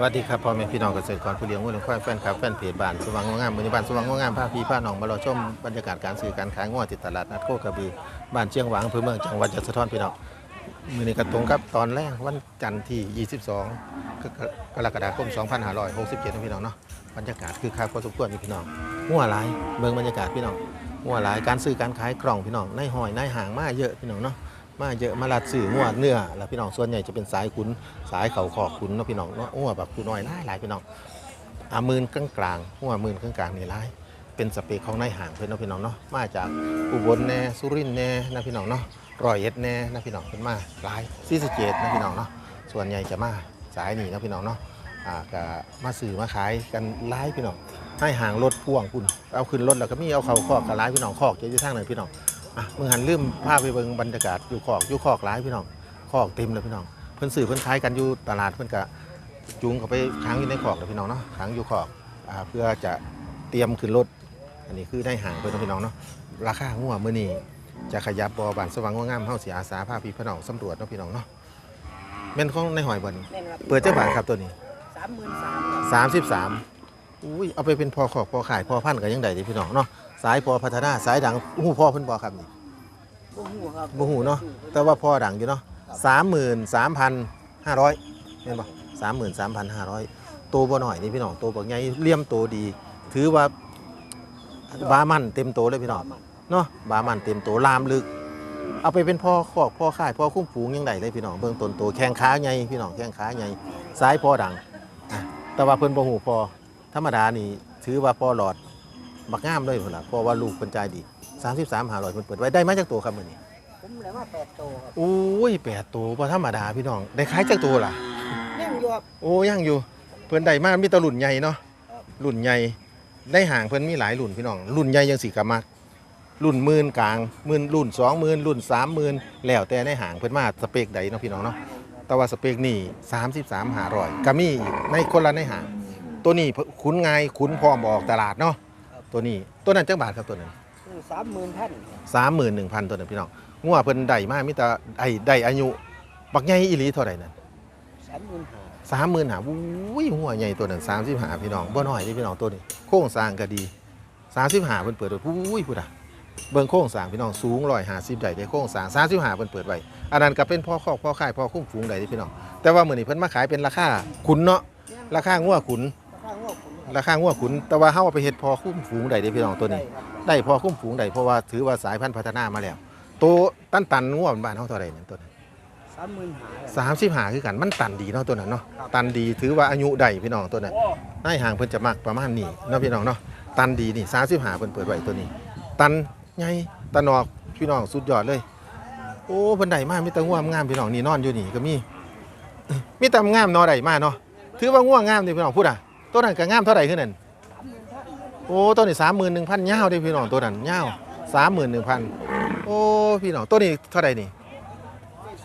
สวัสดีครับพ่อแม่พี่น้องเกษตรกรผู้เลี้ยงวัวเลี้ยงควายแฟนคลับแฟนเพจบ้านสว่างงงามมือบ้านสว่างงงามพาพี่พานองมาเราชมบรรยากาศการซื้อการขายงัวติดตลาดนัดโคกระบีบ้านเชียงหวางอำเภอเมืองจังหวัดยะโสธรพี่น้องมือนี้กระตรงครับตอนแรกวันจันทร์ที่ 22 กรกฎาคม 2567นะพี่น้องเนาะบรรยากาศคือคักพอสมควรพี่น้องงัวหลายเบิ่งบรรยากาศพี่น้องงัวหลายการซื้อการขายกล่องพี่น้องในหอยในห่างมาเยอะพี่น้องเนาะ มาเยอะมาลัดสื่องัวเนื้อแล้วพี่น้องส่วนใหญ่จะเป็นสายขุนสายเขาขอกขุนเนาะพี่น้องเนาะงัวแบบขุนน้อยหลายหลายพี่น้องอามื่นกลางกลางๆงัวมื่นกลางกลางนี่หลายเป็นสเปคของนายห่างเพื่อนเนาะพี่น้องเนาะมาจากอุบลแน่สุรินทร์แน่นะพี่น้องเนาะรอยเอ็ดแน่นะพี่น้องเป็นมาหลายซีสเกตนะพี่น้องเนาะส่วนใหญ่จะมาสายนี่นะพี่น้องเนาะอ่าก็มาสื่อมาขายกันหลายพี่น้องให้ห่างรถพ่วงคุณเอาขึ้นรถแล้วก็มีเอาเขาคอกกับหลายพี่น้องคอกจะอยู่ทางไหนพี่น้อง อะมึงหันลืมพาไปเบิ่งบรรยากาศอยู่คอกอยู่คอกหลายพี่น้องคอกเต็มเลยพี่น้อง เพิ่นสื่อเพิ่นขายกันอยู่ตลาดเพิ่นกะจูงเขาไปค้างอยู่ในคอกเลยพี่น้องเนาะค้างอยู่คอกอ่าเพื่อจะเตรียมขึ้นรถอันนี้คือได้ห่างเพิ่นเนาะพี่น้องเนาะราคางัวมื้อนี้จะขยับบ่บานสว่างงามเฮาสิอาสาพาพี่พี่น้องสำรวจเนาะพี่น้องเนาะแม่นของในหอยบ่นี่แม่นครับเปิดเจ้าบาทครับตัวนี้สามหมื่นสาม33 อุ้ยเอาไปเป็นพอขอกพอขายพอพันธุ์ก็ยังได้เด้พี่น้องเนาะสายพอพัฒนาสายดังฮู้พ่อเพิ่นบ่ครับนี่บ่หูครับบ่หูเนาะแต่ว่าพ่อดังอยู่เนาะสามหมื่นสามพันห้าร้อยเห็นปะสามหมื่นสามพันห้าร้อยตัวบ่หน่อยนี่พี่น้องตัวบักใหญ่เลี่ยมตัวดี ถือว่าบามันเต็มโตเลยพี่น้องเนาะบามันเต็มโตลามลึก เอาไปเป็นพ่อคอกพ่อค่ายพ่อคุ้มฝูงยังไงเลยพี่น้องเบื้องต้นโตแข้งขาใหญ่พี่น้องแข้งขาใหญ่ซ้ายพ่อดังอะแต่ว่าเพิ่นบ่หูพอ ธรรมดานี่ถือว่าพ่อหลอดบักงามเลยพุ่นล่ะเพราะว่าลูกเพิ่นใจดี 33 500เพิ่นเปิดไว้ได้มาจากตัวครับมื้อนี้ผมเลยว่าแปดโตครับโอ้ยแปดตัวพอธรรมดาพี่น้องได้ขายจากตัวล่ะ ยังอยู่ครับ โอ้ยังอยู่ เพิ่นได้มากมีแตะรุ่นใหญ่เนาะครับ รุ่นใหญ่ได้ห่างเพิ่นมีหลายรุ่นพี่น้อง รุ่นใหญ่ยังสีกะมัก รุ่นหมื่นกลางหมื่นรุ่นสองหมื่นรุ่นสามหมื่นแล้วแต่ในห่างเพิ่นมาสเปคใดเนาะพี่น้องเนาะแต่ว่าสเปคนี่สามสิบสามหาร้อยก็มีอีกในคนละในห่าง ตัวนี้คุ้นง่ายคุ้นพร้อมออกตลาดเนาะตัวนี้ตัวนั้นจังบาทครับตัวนั้นสามหมื่นท่านสามหมื่นหนึ่งพันตัวนั้นพี่น้องงัวเพิ่นได้มากมิแต่ไอ้ได้อายุบักใหญ่อีหลีเท่าไหร่นั่นสามหมื่นห้าสามหมื่นหาวุ้ยหัวใหญ่ตัวนั้นสามสิบหาพี่น้องบ่น้อยที่พี่น้องตัวนี้ โค้งสร้างก็ดีสามสิบหาเพิ่นเปิดไว้วุ้ยพูดอะเบิ่งโค้งสร้างพี่น้องสูงร้อยหาสิบได้ได้โค้งสร้างสามสิบหาเพิ่นเปิดไว้อันนั้นก็เป็นพ่อคอกพ่อขายพ่อคุ้มฝูงได้ที่พี่น้องแต่ว่ามื้อนี้เพิ่นมาขายเป็นราคาขุนเนาะราคางัวขุน ราคางอกคุณราคางัวขุน แต่ว่าเฮาเอาไปเฮ็ดพอคุ้มฝูงได้ที่พี่น้องตัวนี้ได้ครับได้พอคุ้มฝูงได้เพราะว่าถือว่าสายพันธุ์พัฒนามาแล้ว ตัวตันตันๆงัวบ้านเฮาเท่าไหร่นั่นตัวนั้นสามหมื่นห้าสามสิบหาคือกันมันตันดีเนาะตัวนั้นเนาะครับตันดีถือว่าอายุได้พี่น้องตัวนั้นโอ้นายห่างเพิ่นจะมักประมาณนี้เนาะพี่น้องเนาะตันดีนี่สามสิบหาเพิ่นเปิดไว้ตัวนี้ ตันใหญ่ตันออกพี่น้องสุดยอดเลย โอ้เพิ่นได้มากมีแต่ง่วงงามพี่น้องนี่นอนอยู่นี่ก็มีมีแต่งามเนอได้มากเนาะถือว่าง่วงงามนี่พี่น้องพูดอะ ตัวนั้นก็งามเท่าไหร่ขึ้นนั่นสามหมื่นท่านโอ้ตัวนี้สามหมื่นหนึ่งพันเงาด้พี่น้องตัวนั้นเงาสามหมื่นหนึ่งพันโอ้พี่น้องตัวนี้เท่าไหร่นี่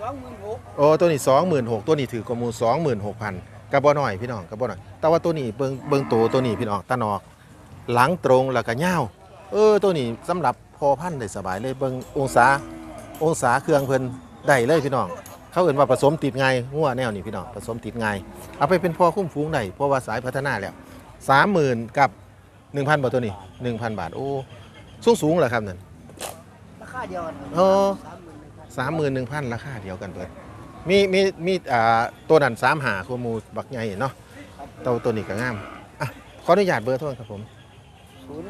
สองหมื่นหกโอ้ตัวนี้สองหมื่นหกตัวนี้ถือกมูสองหมื่นหกพันกระบอน้อยพี่น้องกระบอน้อย แต่ว่าตัวนี้เบิงเบิงโตตัวนี้พี่น้องตานอก หลังตรงแล้วก็เงาเออตัวนี้สำหรับพอพันได้สบายเลยเบิงองศาองศาเครื่องเพิ่นได้เลยพี่น้อง เขาเอ่นว่าผสมติดง่ายงัวแนวนี้พี่น้องผสมติดง่ายเอาไปเป็นพอคุ้มฟูงได้เพราะว่าสายพัฒนาแล้วสามหมื่นกับหนึ่งพันบาทตัวนี้หนึ่งพันบาทโอ้สูงสูงเหรอครับนั่นราคาเดียวกันโอ้สามหมื่นหนึ่งพันสามหมื่นหนึ่งพันราคาเดียวกันเปิดมีมีมีอ่าตัวนั้นสามหาคูมูบักใหญ่เนาะตัวตัวนี้ก็งามอะขออนุญาตเบอร์โทษครับผมศูนย์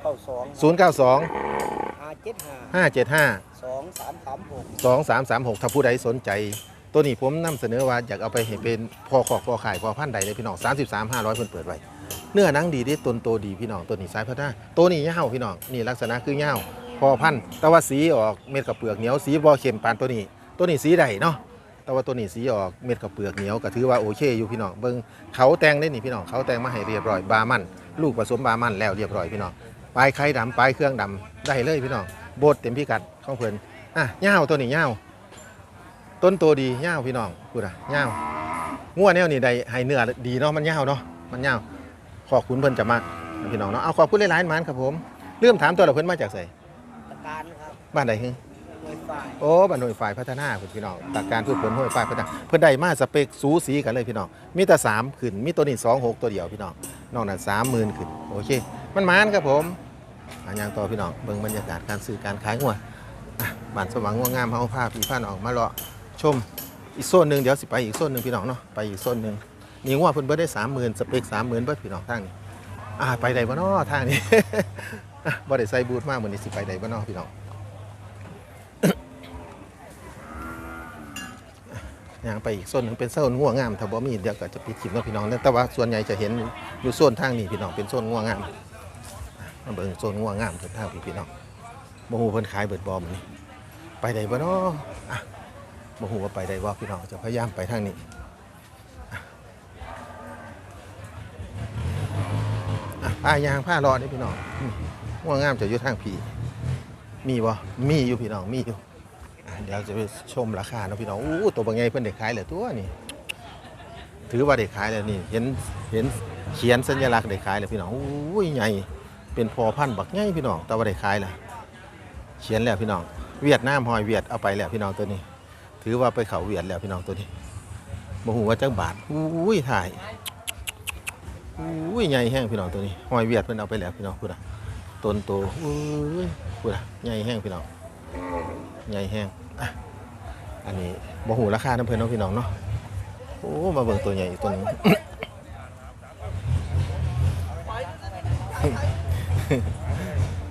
เก้าสองศูนย์เก้าสองห้าเจ็ดห้าห้าเจ็ดห้าสองสามสามหกสองสามสามหกถ้าผู้ใดสนใจ ตัวนี้ผมนำเสนอว่าอยากเอาไปเห็นเป็นพอขอกพอขายพอพันธุ์ใดเลยพี่น้องสามสิบสามห้าร้อยเพิ่นเปิดไว้เนื้อหนังดีเด้ต้นโตดีพี่น้องตัวนี้สายพัฒนาตัวนี้เห่าพี่น้องนี่ลักษณะคือเห่าพอพันธุ์แต่ว่าสีออกเม็ดกับเปลือกเหนียวสีบ่เข้มปานตัวนี้ ตัวนี้สีใดเนาะแต่ว่าตัวนี้สีออกเม็ดกับเปลือกเหนียวก็ถือว่าโอเคอยู่พี่น้องเบิ่งเขาแต่งได้นี่พี่น้องเขาแต่งมาให้เรียบร้อยบามันลูกผสมบามันแล้วเรียบร้อยพี่น้อง ปลายไข่ดำปลายเครื่องดำได้เลยพี่น้องโบดเต็มพิกัดของเพิ่นอะเห่าตัวนี้เห่าต้นโตดีเห่าพี่น้องพูดอะเห่างัวแนวนี้ได้ให้เนื้อดีเนาะมันเห่าเนาะมันเห่าขอบคุณเพิ่นจะมากพี่น้องเนาะเอาขอบคุณหลายๆมันครับผมเริ่มถามตัวเราเพิ่นมาจากไสตะการครับบ้านใดฮึหน่วยฟฝ่ายโอ้บ้านห้วยฝ่ายพัฒนาคุณพี่น้องตักการพืชผลห้วยฝ่ายพัฒนา เพิ่นได้มาสเปคสูสีกันเลยพี่น้อง มีแต่สามขึ้น มีตัวนี้สองหกตัวเดียวพี่น้อง นอกนั้นสามหมื่นขึ้น โอเค มันหมานครับผม อันยังต่อพี่น้องเบิ่งบรรยากาศการซื้อการขายงัวอะบ้านสว่างงัวงามเฮาพาพี่พาน้องมาเลาะชมอีกโซนหนึ่งเดี๋ยวสิไปอีกโซนหนึ่งพี่น้องเนาะไปอีกโซนหนึ่งนี่งัวเพิ่นเบิดได้สามหมื่นสเปคสามหมื่นเบิดพี่น้องทางนี้อ่าไปได้บ่เนาะทางนี้บ่ได้ใส่บูทมากมื้อนี้สิไปได้บ่เนาะพี่น้องย่างไปอีกโซนหนึ่งเป็นโซนง่วงงามถ้าบ่มีเดี๋ยวก็จะปิดคลิปเนาะพี่น้องแต่ว่าส่วนใหญ่จะเห็นอยู่โซนทางนี้พี่น้องเป็นโซนง่วงงาม มาเบิ่งโซนง่วงงามเพิ่นทางพี่พี่น้องบ่ฮู้เพิ่นขายเบิดบ่มื้อนี้ไปได้บ่เนาะอะบ่ฮู้ว่าไปได้บ่พี่น้องจะพยายามไปทางนี้อะอะพายางผ้ารอนี่พี่น้องง่วงงามจะอยู่ทางพี่มีบ่มีอยู่พี่น้องมีอยู่เดี๋ยวจะไปชมราคาเนาะพี่น้องอู้ตัวบางไงเพิ่นเด็กขายเหลือตัวนี่ถือว่าเด็กขายแล้วนี่เห็นเห็นเขียนสัญลักษณ์เด็กขายแล้วพี่น้องอู้ยใหญ่ เป็นพอพันธุ์บักใหญ่พี่น้องแต่ว่าเด็กขายล้วเขียนแล้วพี่น้อง เวียดนามหอยเวียดเอาไปแล้วพี่น้องตัวนี้ ถือว่าไปเขาเวียดแล้วพี่น้องตัวนี้บ่ฮู้ว่าจังบาทอู้ยถ่ายอู้ยใหญ่แห้งพี่น้องตัวนี้หอยเวียดเพิ่นเอาไปแล้วพี่น้องพูดอะต้นโตอู้ยพูดอะใหญ่แห้งพี่น้องใหญ่แห้งอะอันนี้บ่หูราคาน้ำเพิ่นเนาะพี่น้องเนาะโอ้มาเบิ่งตัวใหญ่ตัวนึง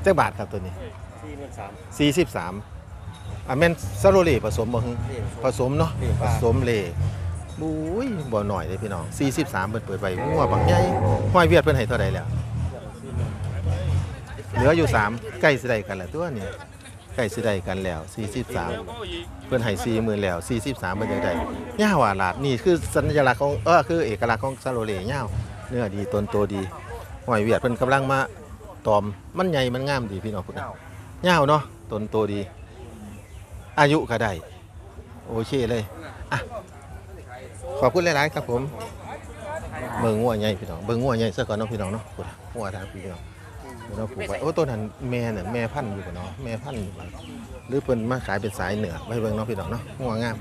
เจ้าบาทครับตัวนี้สี่หมื่นสาม43อะแม่นซาโรเล่ผสมบ่ฮึผสมเนาะเล่ผสมเล่บุ้ยบ่หน่อยเลยพี่น้อง43เพิ่นเปิดไว้งัวบักใหญ่ห้อยเวียดเพิ่นให้เท่าใดแล้ว เหลืออยู่ 3 ใกล้สิได้กันแล้วตัวนี้ใกล้สิได้กันแล้ว 43 เพื่อนให้สี่หมื่นแล้วสี่สิบสามเป็นยังไงย่าหวาลาดนี่คือสัญลักษณ์ของเออคือเอกลักษณ์ของซาโรเล่ย่าวเนื้อดีต้นโตดีหอยเวียดเพิ่นกำลังมา ตอม มันใหญ่มันงามดีพี่น้องพุ่นน่ะย่าวเนาะต้นโตดี อายุก็ได้ โอเคเลยอะขอบคุณหลายๆครับผม เบิ่งงัวใหญ่พี่น้อง เบิ่งงัวใหญ่ซะก่อนเนาะพี่น้องเนาะพุ่นน่ะงัวทางพี่น้องเนาะผูกไว้โอ้ตัวนั้นแม่เนี่ยแม่พันธุ์อยู่กันเนาะแม่พันธุ์อยู่บ่หรือเพิ่นมาขายเป็นสายเหนือไว้เบิ่งเนาะพี่น้องเนาะงัวงาม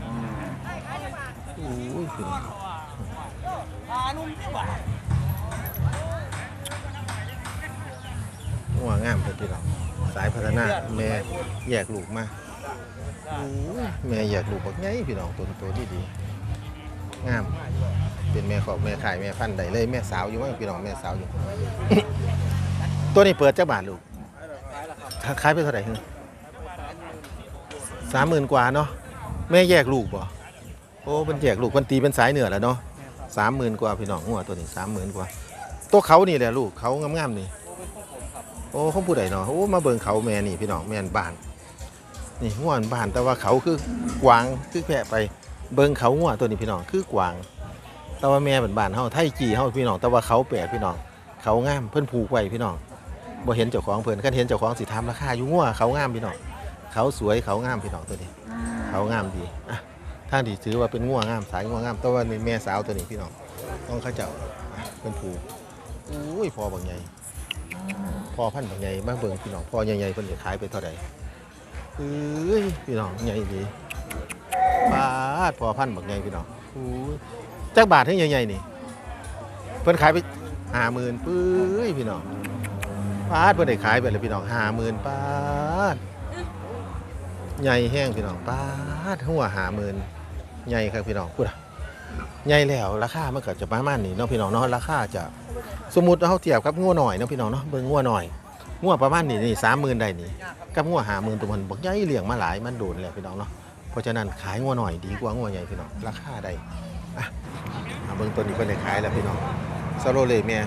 อุ้ยพี่น้อง งัวงามเพิ่นพี่น้องสายพัฒนาแม่แยกลูกมาแม่แยกลูกบักใหญ่พี่น้องตัวโตดีดีงาม เป็นแม่ขอกแม่ขายแม่พันธุ์ได้เลยแม่สาวอยู่มั้งพี่น้องแม่สาวอยู่ ตัวนี้เปิดจักบาทลูกขายไปเท่าไหร่ฮึสามหมื่นกว่าเนาะแม่แยกลูกบ่โอ้เป็นแยกลูกมันตีเป็นสายเหนือแล้วเนาะสามหมื่นกว่าพี่น้องงัวตัวนี้สามหมื่นกว่าตัวเขานี่แหละลูกเขางามๆนี่ โอ้เขาผู้ใดเนาะโอ้มาเบิ่งเขาแม่นี่พี่น้องแม่นบ้าน นี่งัวอันบ้านแต่ว่าเขาคือกวางคือแพะไปเบิ่งเขางัวตัวนี้พี่น้องคือกวาง แต่ว่าแม่เป็นบ้านเฮาไทยจีเฮาพี่น้องแต่ว่าเขาแปลกพี่น้องเขางามเพิ่นผูกไว้พี่น้องบ่เห็นเจ้าของเพิ่นคันเห็นเจ้าของสิถามราคาอยู่งัวเขางามพี่น้องเขาสวยเขางามพี่น้องตัวนี้ เขางามดีอะท่างที่ถือว่าเป็นง่วงามสายง่วงามแต่ว่านี่แม่สาวตัวนี้พี่น้องต้องเข้าเจ้าอะเป็นผูอุ้ยพอบางใหญ่ พอพันธุ์บใหญ่มาเบิ่งพี่น้องพอใหญ่ๆเพิ่นจะขายไปเท่าใดเอ้ยพี่น้องใหญ่ดีปาดพอพันธุ์บางใหญ่พี่น้องอุ้จักบาทให้ใหญ่ๆนี่ เพิ่นขายไปห้าหมื่นปื้ยพี่น้องปาดเพิ่นได้ขายไปเลยพี่น้องห้าหมื่นปาดใหญ่แห้งพี่น้องปาดหัวห้าหมื่นใหญ่ครับพี่น้องพูดอะ ใหญ่แล้วราคามันก็จะประมาณนี้เนาะพี่น้องเนาะราคาจะสมมุติเราเทียบกับงัวหน่อยเนาะพี่น้องเนาะเบิ่งงัวหน่อยงัวประมาณนี้นี่สามหมื่นได้นี่กับงัวหาหมื่นตัวมันบอกใหญ่เลี้ยงมาหลายมันโดนแล้วพี่น้องเนาะเพราะฉะนั้นขายงัวหน่อยดีกว่างัวใหญ่พี่น้องราคาได้อะเบิ่งตัวนี้เพิ่นได้ขายแล้วพี่น้องซาโรเล่แม่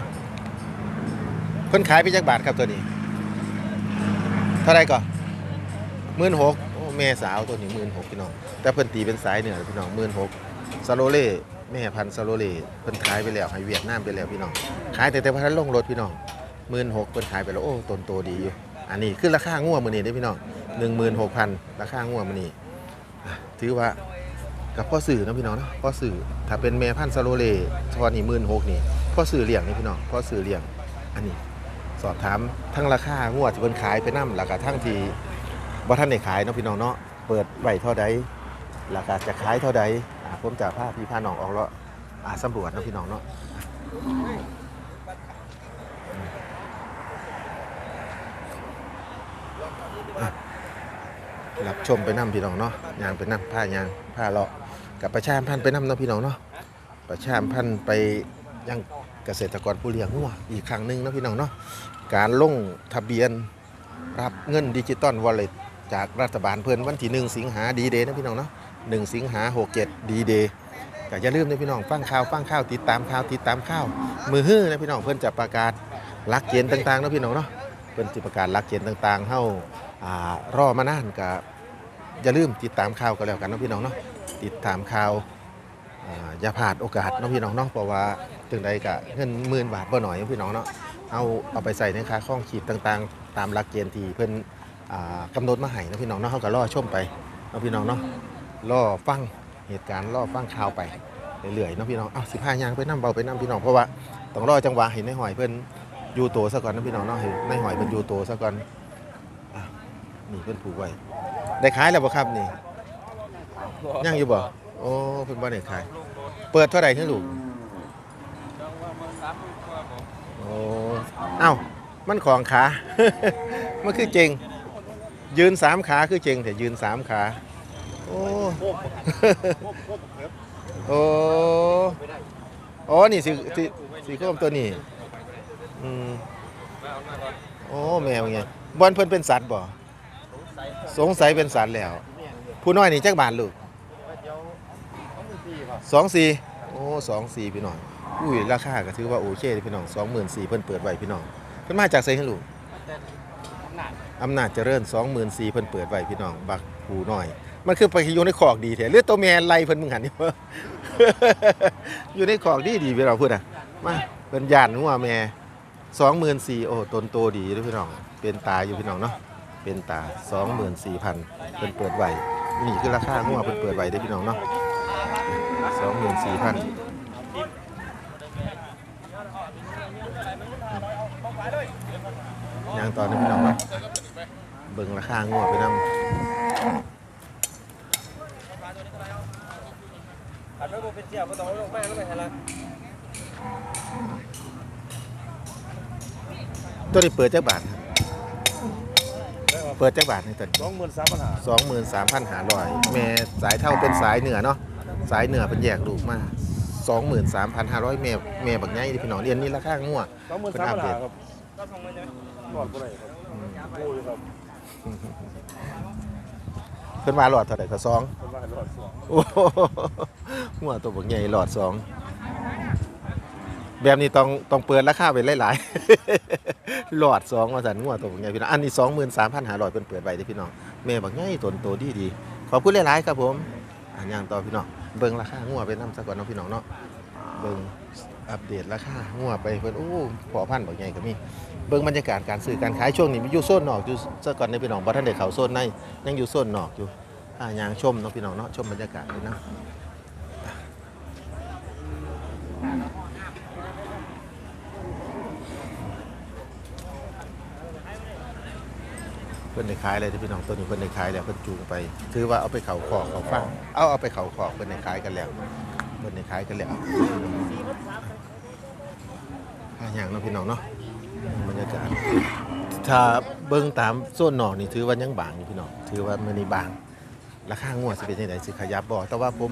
เพิ่นขายไปจักบาทครับตัวนี้ เท่าไรก่อนหมื่นหกแม่สาวตัวนี้หมื่นหกพี่น้องแต่เพิ่นตีเป็นสายเหนือพี่น้องหมื่นหก ซาโลเล่แม่พันธุ์ซาโลเล่เพิ่นขายไปแล้วให้เวียดนามไปแล้วพี่น้องขายแต่แต่พันลงรถพี่น้องหมื่นหกเพิ่นขายไปแล้วโอ้ต้นโตดีอยู่อันนี้คือราคางัวมือนี้เด้พี่น้องหนึ่งหมื่นหกพันราคางัวมือนี้อ่ถือว่ากับพ่อสื่อนะพี่น้องนะพ่อสื่อถ้าเป็นแม่พันธุ์ซาโลเล่ทอนนี่หมื่นหกนี่พ่อสื่อเลี้ยงนี่พี่น้องพ่อสื่อเลี้ยงอันนี้สอบถามทั้งราคางวที่เพิ่นขายไปนำแล้วก็ทั้งที่บ่ท่านได้ขายเนาะพี่น้องเนาะเปิดไว้เท่าใดราคาจะขายเท่าใด ผมจะพาพี่พาน้องออกเลาะอาสำรวจนะพี่น้องเนาะรับชมไปนํพี่น้องเนาะยางไปนํผ้ายางผ้าเลาะกับประชามพันธ์ไปนํเนาะพี่น้องเนาะประชามพันธ์ไปยังเกษตรกรผู้เลี้ยงงัวอีกครั้งหนึ่งนะพี่น้องเนาะการลงทะเบียนรับเงินดิจิตอลวอลเล็ตจากรัฐบาลเพิ่อนวันที่1สิงหาดีเดย์นะพี่น้องเนาะ 1 สิงหา67ดีเดย์ก็อย่าลืมนะพี่น้องฟังข่าวฟังข่าวติดตามข่าวติดตามข่าว มือฮื้อนะพี่น้องเพิ่นจะประกาศลักเกณฑ์ต่างๆนะพี่น้องเนาะเพิ่นจะประกาศลักเกณฑ์ต่างๆเฮาอ่ารอมานานก็อย่าลืมติดตามข่าวก็แล้วกันนะพี่น้องเนาะติดตามข่าวอ่าอย่าพลาดโอกาสนะพี่น้องเนาะเพราะว่าถึงใดก็เงินหมื่นบาทบ่หน่อยนะพี่น้องเนาะเอาเอาไปใส่ในค่าข้องขีดต่างๆ ตามหลักเกณฑ์ที่เพิ่นอ่ากำหนดมาให้นะพี่น้องเนาะเขาก็รอชมไปเนาะพี่น้องเนาะ รอฟังเหตุการณ์รอฟังข่าวไปเรื่อยๆเนาะพี่น้องอ้าวสิพายางไปนํเบาไปนํพี่น้องเพราะว่าต้องรอจังหวะเห็นในหอยเพิ่นอยู่โตซะก่อนนะพี่น้องเนาะให้ในหอยเพิ่นอยู่โตซะก่อนอนี่เพิ่นผูกไว้ได้ขายแล้วบ่ครับนี่ยังอยู่บ่โอ้เพิ่นบ่ได้ขาย เปิดเท่าไหร่ถึงลูกโอ้เอ้ามันของขา มันคือเจงยืนสามขาคือเจงแต่ยืนสามขา โอ้ โอ้อ๋อนี่สีสีสีโคมตัวนี้อืมโอ้แมวไงบอลเพิ่นเป็นสัตว์บ่สงสัยเป็นสัตว์แล้ว ผู้น้อยนี่จักบาทลูกสองสี่โอ้สองสี่พี่น้องอุ้ยราคาก็ถือว่าโอเคเลยพี่น้องสองหมื่นสี่เพิ่นเปิดไว้พี่น้องเพิ่นมาจากไสให้ลูกอำนาจเจริญสองหมื่นสี่เพิ่นเปิดไว้พี่น้อง บักผูน้อย มันคือไปอยู่ในขอกดีแท้หรือตัวแม่ไล่เพิ่นมึงหันนี่อยู่ในขอกดีดีพี่น้องพูดอะมาเพิ่นย่านหัวแม่สองหมื่นสี่โอ้ตนโตดีด้วยพี่น้องเป็นตาอยู่พี่น้องเนาะเป็นตาสองหมื่นสี่พันเพิ่นเปิดไหวนี่คือราคาหัวเพิ่นเปิดไหว้เด้พี่น้องเนาะสองหมื่นสี่พันยางตอนนี้พี่น้องเนาะเบิ่งราคางวดไปนำ อันนั้นเป็นเสียบต้องลงมาแล้วไปฮะละตัวนี้เปิดจักบาทครับเปิดจักบาทในตัวสองหมื่นสามพันห้าสองหมื่นสามพันหาร้อยแม่สายเท่าเป็นสายเหนือเนาะสายเหนือเป็นแยกลูกมาสองหมื่นสามพันห้าร้อยแม่แม่บักใหญ่ที่พี่น้องเรียนนี่ราคางวดสองหมื่นสามพันห้าครับหลอดบ่ได้ครับอืมโอ้ยครับเพิ่นมาหลอดเท่าไหร่ก็สองเป็นว่าหลอดสองโอ้โหัวตัวบักใหญ่หลอดสองแบบนี้ต้องต้องเปิดราคาไปหลายๆ หลอดสองมาสันหัวตัวบักใหญ่พี่น้องอันนี้สองหมื่นสามพันหาร้อยเป็นเปิดไว้เด้อพี่น้องแม่บักใหญ่ตนโตดีดีขอบคุณหลายๆครับผมอ่านย่างต่อพี่น้องเบิ่งราคาหัวไปน้ำซะก่อนเนาะพี่น้องเนาะเบิ่งอัปเดตราคาหัวไปเพิ่นโอ้พอพันบักใหญ่ก็มีเบิ่งบรรยากาศการซื้อการขายช่วงนี้มีอยู่โซนนอกอยู่ซะก่อนในพี่น้องบ่ทันได้เข้าโซนในยังอยู่โซนนอกอยู่อ่ายางชมเนาะพี่น้องเนาะชมบรรยากาศเลยนะ พิ่นได้ขายอะไรที่พี่น้องตัวนี้เพิ่นได้ขายแล้วเพิ่นจูงไป ถือว่าเอาไปเขาขอกเขาฟังเอาเอาไปเขาขอกเพิ่นได้ขายกันแล้วเพิ่นได้ขายกันแล้วอ่ายางเนาะพี่น้องเนาะบรรยากาศถ้าเบิ่งตามโซนนอกนี่ถือว่ายังบางอยู่พี่น้องถือว่ามันนี่บางราคางวดสิเป็นยังไงสิขยับบ่แต่ว่าผม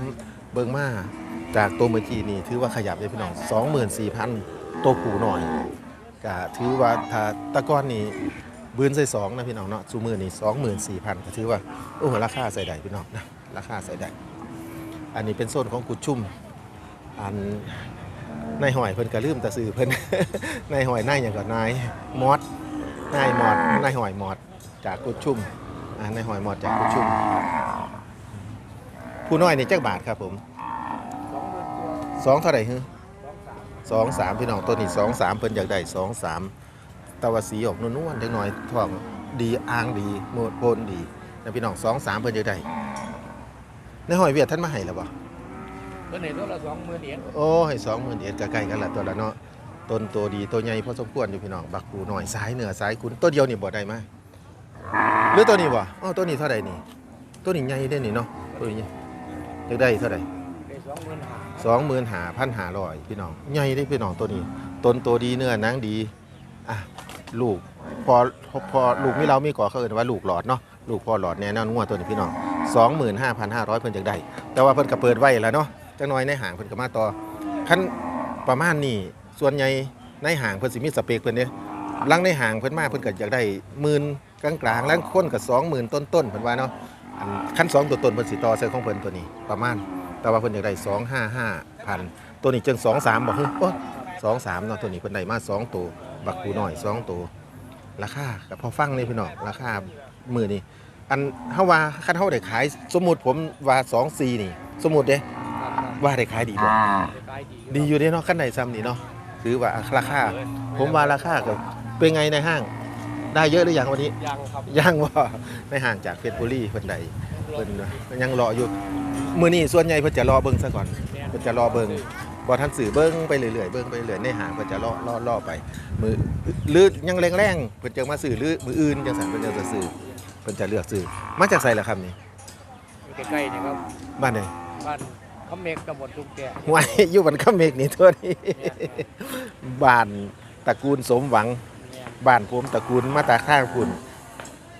เบิ่งมาจากตัวเมื่อกี้นี่ถือว่าขยับเลยพี่น้อง24,000ตัวผูหน่อยก็ถือว่าถ้าตะก้อนนี่ บืนใส่สองนะพี่น้องเนาะซูมือนี่24,000ก็ถือว่าโอ้โหราคาใส่ได้พี่น้องนะราคาใส่ได้อันนี้เป็นโซนของกุดชุ่มอันนายหอยเพิ่นก็ลืมแต่ซื้อเพิ่นนายหอยนายหยังก็นายมอดนายมอดนายหอยมอดจากกุดชุ่มอ่านายหอยมอดจากกุดชุ่มผู้น้อยนี่จักบาทครับผมสองเท่าไหร่ฮึสองสามพี่น้องตัวนี้สองสามเพิ่นอยากได้สองสาม ตะวันสีออกนวลๆจังหน่อยท้องดีอ่างดีโมดโพนดีนะพี่น้องสองสามเพิ่นอยากได้ในหอยเวียดท่านมาให้แล้วบ่ตัวไหนตัวละสองหมื่นเหรียญโอ้ให้สองหมื่นเอ็ดก็ใกล้กันละตัวละเนาะต้นตัวดีตัวใหญ่พอสมควรอยู่พี่น้องบักปูหน่อยสายเหนือสายคุณตัวเดียวนี่บ่ได้มาหรือตัวนี้บ่อ๋อตัวนี้เท่าไหร่นี่ ตัวนี้ใหญ่เด้นี่เนาะตัวนี้อยากได้เท่าไหร่ได้สองหมื่นห้าสองหมื่นหาพันหาร้อยพี่น้องใหญ่ได้พี่น้องตัวนี้ต้นตัวดีเนื้อหนังดีอะ ลูกพอพอลูกมีเรามีก่อเขาเอิ้นว่าลูกหลอดเนาะลูกพอหลอดแน่นอนงัวตัวนี้พี่น้องสองหมื่นห้าพันห้าร้อยเพิ่นจากได้ แต่ว่าเพิ่นก็เปิดไว้แล้วเนาะจังน้อยในห่างเพิ่นก็มาต่อคันประมาณนี้ส่วนใหญ่ในห่างเพิ่นสิมีสเปคเพิ่นเด้ลังในห่างเพิ่นมาเพิ่นก็อยากได้หมื่นกลางๆแล้วคนก็สองหมื่นต้นๆเพิ่นว่าเนาะขั้นสองตัวต้นเพิ่นสิต่อใส่ของเพิ่นตัวนี้ประมาณ แต่ว่าเพิ่นอยากได้สองห้าห้าพันตัวนี้จึงสองสามบอกเฮ้ยโอ้สองสามเนาะตัวนี้เพิ่นได้มาสองตัว บักกูน้อยสองตัวราคากับพอฟังนี่พี่น้องราคามือนี่อันเฮาว่าคันเฮาได้ขาย สมมุติผมว่าสองสี่นี่ สมมุติเด้ครับครับว่าได้ขายดีบ่ได้ขายดีดีอยู่เด้เนาะคันใดซ้ำนี่เนาะถือว่าราคาผมว่าราคาก็เป็นไงในห้าง ได้เยอะหรือยังวันนี้ยังครับยังว่าในห่างจากเพชรบุรีเพิ่นใดเพิ่นยังรออยู่มื้อนี้ส่วนใหญ่เพิ่นจะรอเบิ่งซะก่อนเพิ่นจะรอเบิ่ง บ่ทันสื่อเบิ่งไปเรื่อยๆเบิ่งไปเรื่อยๆในห่างเพิ่นจะรอรอรอไป มือหรือยังแรงๆเพิ่นจะมาสื่อหรือมืออื่นจังซั่นเพิ่นจะสื่อเพิ่นจะเลือกสื่อมาจากไสล่ะครับนี่อยู่ใกล้ๆนี่ครับบ้านไหนบ้านคำเมกตำบลทุ่งแก่ห้วยอยู่บ้านคำเมกนี่ตัวนี้บ้านตระกูลสมหวังเนี่ยบ้านผมตระกูลมาตาข้างคุณ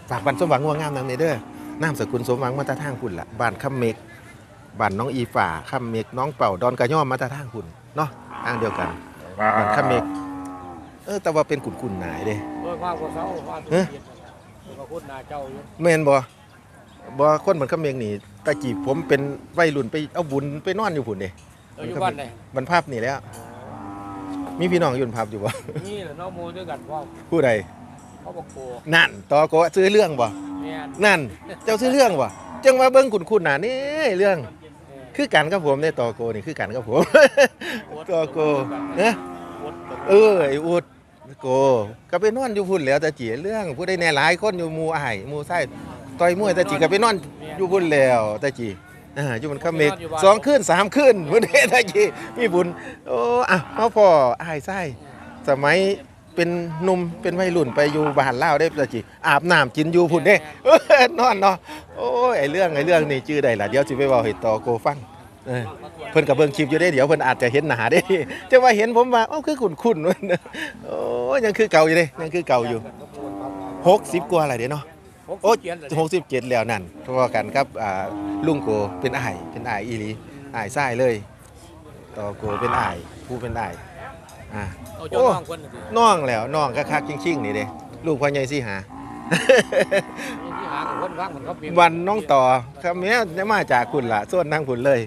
ฝากบ้านสมหวังว่างามนำนี่เด้อนามสกุลสมหวังมาตาทางคุณล่ะบ้านคำเมก บ้านน้องอีฝ่าคำเมกน้องเป่าดอนกระย่อมมาตาทางคุณเนาะทางเดียวกันบ้านคำเมกเออแต่ว่าเป็นกุ่นๆหนายเด้โดยความกว่าเสาว่าทุกเอ๊ะเย็นก็คุณนาเจ้าอยู่แม่นบ่บ่คนบ้านคำเมกนี่ตะกี้ผมเป็นวัยรุ่นไปเอาบุญไปนอนอยู่พุ่นเด้เอออยู่บ้านไหนบรรพับนี่แหล้ว มีพี่น้องอยู่บรรพับอยู่บ่นี่แหละน้องโมด้วยกันว่าผู้ใดเขาบอกโกนั่นต่อโกซื้อเรื่องบ่เนี่ยนั่น เจ้าซื้อเรื่องบ่จังว่าเบิ่งคุณๆน่ะนี่เรื่องเออ คือกันกับผมในต่อโกนี่คือกันกับผม ต่อโกเนะวดตกเออไอ้อุดโก ก็ไปนอนอยู่พุ่นแล้วแต่จีเรื่องผู้ใดแน่หลายคนอยู่หมู่อ้ายหมู่ไส้ต่อยมวยแต่จีก็ไปนอนอยู่พุ่นแล้วแต่จีอ่าอยู่มันคำเมกสองคืนสามคืนพุ่นเด้แต่จีมีบุญโอ้อะเอาพ่ออ้ายไส้สมัย เป็นหนุ่มเป็นวัยรุ่นไปอยู่บ้านลาวได้แต่จีอาบน้ำกินอยู่พุ่นเด้ เออนอนเนาะโอ้ยไอ้เรื่องไอ้เรื่องนี่ชื่อใดล่ะเดี๋ยวสิไปเว้าให้ต่อโกฟังเออเพิ่นกับเบิ่งคลิปอยู่ได้เดี๋ยวเพิ่นอาจจะเห็นหน้าได้จะว่าเห็นผมว่าเอ้าคือคุ้นๆเว้ยโอ้ยังคือเก่าอยู่เด้ยังคือเก่าอยู่60กว่าอะไรเด้เนาะ โอ้โอ้เขียนเลย67แล้วนั่นเพราะว่ากันครับอ่าลุงโกเป็นอ้ายเป็นอ้ายอีหลีอ้ายชายเลย ต่อโกเป็นอ้ายผู้เป็นอ้าย อ่าเอาเจ้าน้องคนหนึ่งสิน้องแล้วน้องคักๆชิงๆนี่เด้ลูกพ่อใหญ่สิหา ที่หากับคนว่างเหมือนเขาเปลี่ยนวันน้องต่อครับแม่ได้มาจากคุณล่ะส่วนนางคุณเลย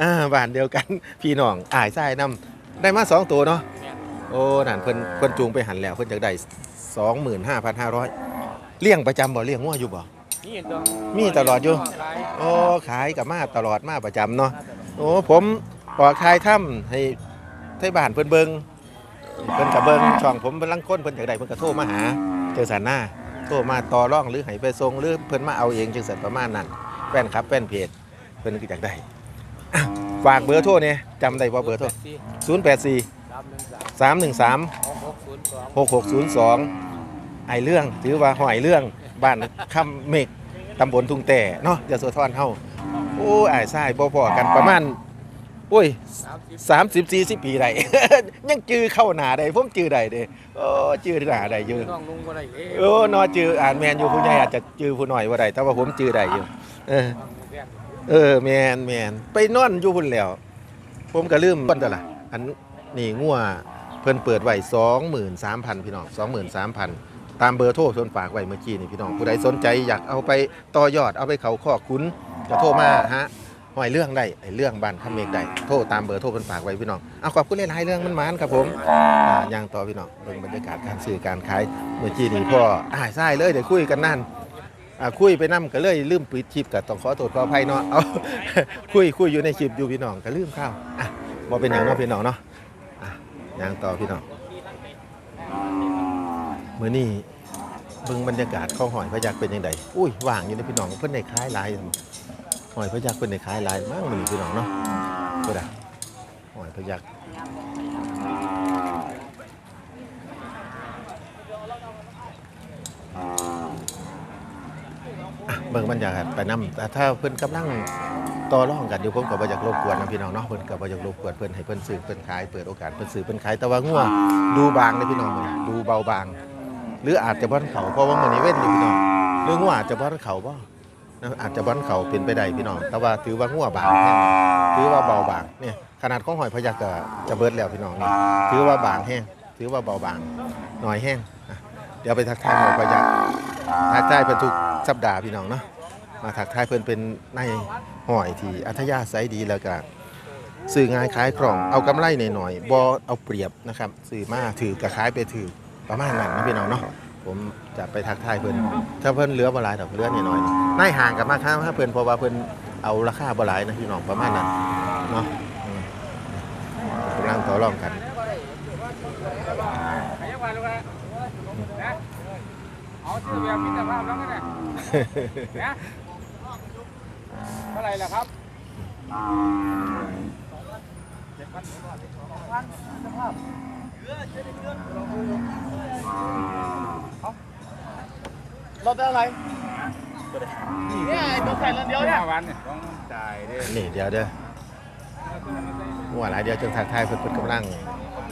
อ่าบ้านเดียวกัน พี่น้องอ้ายชายนํได้มาสองตัวเนาะเนี่ยโอ้นั่นเพิ่นเพิ่นจูงไปหันแล้วเพิ่นจะได้สองหมื่นห้าพันห้าร้อยเลี้ยงประจำบ่เลี้ยงงัวอยู่บ่ นี่ตัวมีตลอดอยู่ขายโอ้ขายกับมาตลอดมาประจำเนาะโอ้ผมปอกทายถ้ำให้ไทบ้านเพิ่นเบิง เพิ่นกับเบิงช่องผมเป็นลังค้นเพิ่นอยากได้เพิ่นก็โทรมาหาเจอสันหน้าโทรมาต่อร่องหรือให้ไปส่งหรือเพิ่นมาเอาเองจังซั่นประมาณนั้นแฟนครับแฟนเพจเพิ่นก็อยากได้อะฝากเบอร์โทรเนี่ยจำได้บ่เบอร์โทรสี่084 สามหนึ่งสาม313 หกหกศูนย์สอง6602 ไอเรื่องถือว่าหอยเรื่องบ้านคำเมกตำบลทุ่งแต่เนาะยะโสธรเฮาโอ้ยอ้ายทรายบ่พอกันประมาณ โอ้ยสามสิบ30 40ปีได้ ยังจื้อเข้าหน้าได้ผมจื้อได้เด้โอ้จื้อหน้าได้อยู่น้องลุงก็ได้เอ๊ะโอ้นอจื้ออ่านแมนอยู่ผู้ใหญ่อาจจะจื้อผู้น้อยบ่ได้แต่ว่าผมจื้อได้อยู่ เออน้องลุงแกล้งเออแมนแมนไปนอนอยู่พุ่นแล้ว ผมก็ลืมต้นแต่ละอันนี่งัวเพิ่นเปิดไว้23,000พี่น้อง23,000ตามเบอร์โทรเพิ่นฝากไว้เมื่อกี้นี่พี่น้องผู้ใดสนใจอยากเอาไปต่อยอดเอาไปเขาข้อคุ้นก็โทรมาฮะ หอยเรื่องได้ไอ้เรื่องบ้านคำเมกได้โทรตามเบอร์โทรเพิ่นฝากไว้พี่น้องเอาขอบคุณหลายๆเรื่องมันหมานครับผมอ่าย่างต่อพี่น้องเบิ่งบรรยากาศการซื้อการขายเมื่อกี้นี่พ่ออ้ายใช่เลยเดี๋ยวคุยกันนั่นอ่าคุยไปนํก็เลยลืมปิดคลิปก็ต้องขอโทษขออภัยเนาะเอาคุยคุยอยู่ในคลิปอยู่พี่น้องก็ลืมเข้าอะบ่เป็นอย่างเนาะพี่น้องเนาะอะย่างต่อพี่น้องมื้อนี้เบิ่งบรรยากาศของหอยพระยักษ์เป็นจังไดอุ้ยว่างอยู่ในพี่น้องเพิ่นได้ขายหลาย หอยพะยักเพิ่นได้ขายหลายมากมื้อนี้พี่น้องเนาะก็ได้หอยพะยักษ์อะบบิ่งบรรยากาศไปนํแต่ถ้าเพิ่อนกำลังต่อรองกันอยู่ผมก็บ่อยากรบกวนนะพี่น้องเนาะเพิ่อนก็บ่อยากรบกวนเพิ่อนให้เพิ่อนซื้อเพิ่อนขายเปิดโอกาสเพิ่อนซื้อเพิ่อนขายแต่ว่างัวดูบางเลยพี่น้องมื้อนี้ดูเบาบาง หรืออาจจะบ่ทันเขาเพราะว่ามื้อนี้เว้นอยู่พี่น้องหรืองัวอาจจะบ่ทันเขาบ่ นะอาจจะบ่ทันเขาเป็นไปได้พี่น้อง แต่ว่าถือว่างัวบางแห้งถือว่าเบาบางเนี่ยขนาดของหอยพยักก็จะเบิดแล้วพี่น้องนี่ถือว่าบางแห้งถือว่าเบาบางน้อยแห้งอะเดี๋ยวไปทักทายหอยพยักทักทายเพิ่นทุกสัปดาห์พี่น้องเนาะมาทักทายเพิ่นเป็นในายหอยที่อัธยาศัยดีแล้วก็ซื้อง่ายขายคล่องเอากำไรหน่อยๆบ่เอาเปรียบนะครับซื้อมาถือกระขายไปถือประมาณนั้นนะพี่น้องเนาะผมจะไปทักทายเพิ่นถ้าเพิ่นเหลือบ่หลายดอกเหลือน้อยๆ นายห่างกับมาค้าถ้าเพิ่นเพราะว่าเพิ่นเอาราคาบ่หลายนะพี่น้องประมาณนั้นเนาะอืมกำลังต่อรองกัน เอาชื่อแบบมิตรภาพแล้วกันเนี่ยนะเท่าไหร่ล่ะครับรถอะไร เนี่ยไอ้ตัวใส่เรือนเดียวเนี่ยวันเนี่ยต้องจ่ายด้นี่เดี๋ยวเด้อมั่วหลายเดียวจนทักทายเพิ่นเพิ่นกำลัง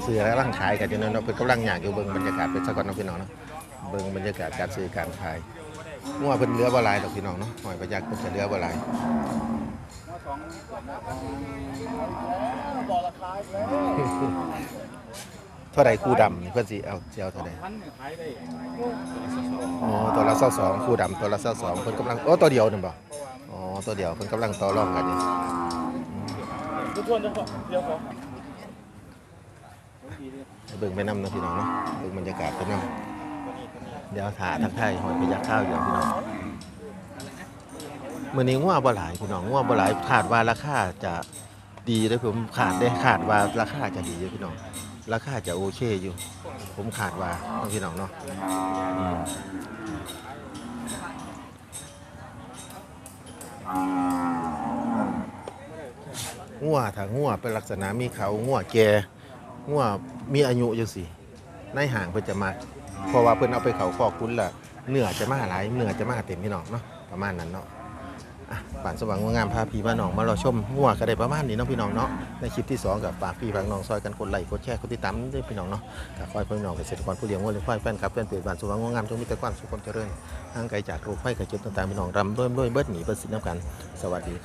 ซื้อและกำลังขายกันอยู่เนาะเนาะเพิ่นกำลังอยากอยู่เบิ่งบรรยากาศเป็นสักก่อนเนาะพี่น้องเนาะเบิ่งบรรยากาศการซื้อการขายมั่วเพิ่นเหลือบ่หลายดอกพี่น้องเนาะหอยประยักษ์เพิ่นจะเหลือบ่หลายแล้ว เท่าใดคู่ดำเพิ่นสิเอาสิเอาเท่าใดพันขายได้อ๋อตัวละ22คู่ดำตัวละ22เพิ่นกำลังโอ้ตัวเดียวนั่นบ่อ๋อตัวเดียวเพิ่นกำลังต่อรองกันอยู่ทุกคนจะเดียวของเบิ่งไปนำนะพี่น้องเนาะเบิ่งบรรยากาศไปนำเดี๋ยวถาทักทายหอยพยักข้าวอยู่พี่น้องมื้อนี้งัวบ่หลายพี่น้องงัวบ่หลายคาดว่าราคาจะดีเด้อผมขาดได้คาดว่าราคาจะดีอยู่พี่น้อง ราคาจะโอเคอยู่ ผมขาดว่าเนาะพี่น้องเนาะอืมงัวถ้างัวเป็นลักษณะมีเขางัวแก่งัวมีอายุจังซี่ในห่างเพิ่นจะมาเพราะว่าเพิ่นเอาไปเขาคอกคุ้นละเนื้อจะมาหลายเนื้อจะมาเต็มพี่น้องเนาะประมาณนั้นเนาะ ป่านสว่างงามพาพี่มาน้องมารอชมหัวก็ได้ประมาณนี้เนาะพี่น้องเนาะในคลิปที่สองกับฝากพี่ฝากน้องซอยกันกดไลค์กดแชร์กดติดตามด้วยพี่น้องเนาะกับคอยพี่น้องเกษตรกรผู้เลี้ยงวัวเลี้ยงควายแฟนครับแฟนเพจบ้านสว่างงามจงมีแต่ความสุขความเจริญห่างไกลจากโรคภัยไข้เจ็บต่างๆพี่น้องรำด้วยด้วยเบิดหนีเบิดสินน้ำกัน สวัสดีครับ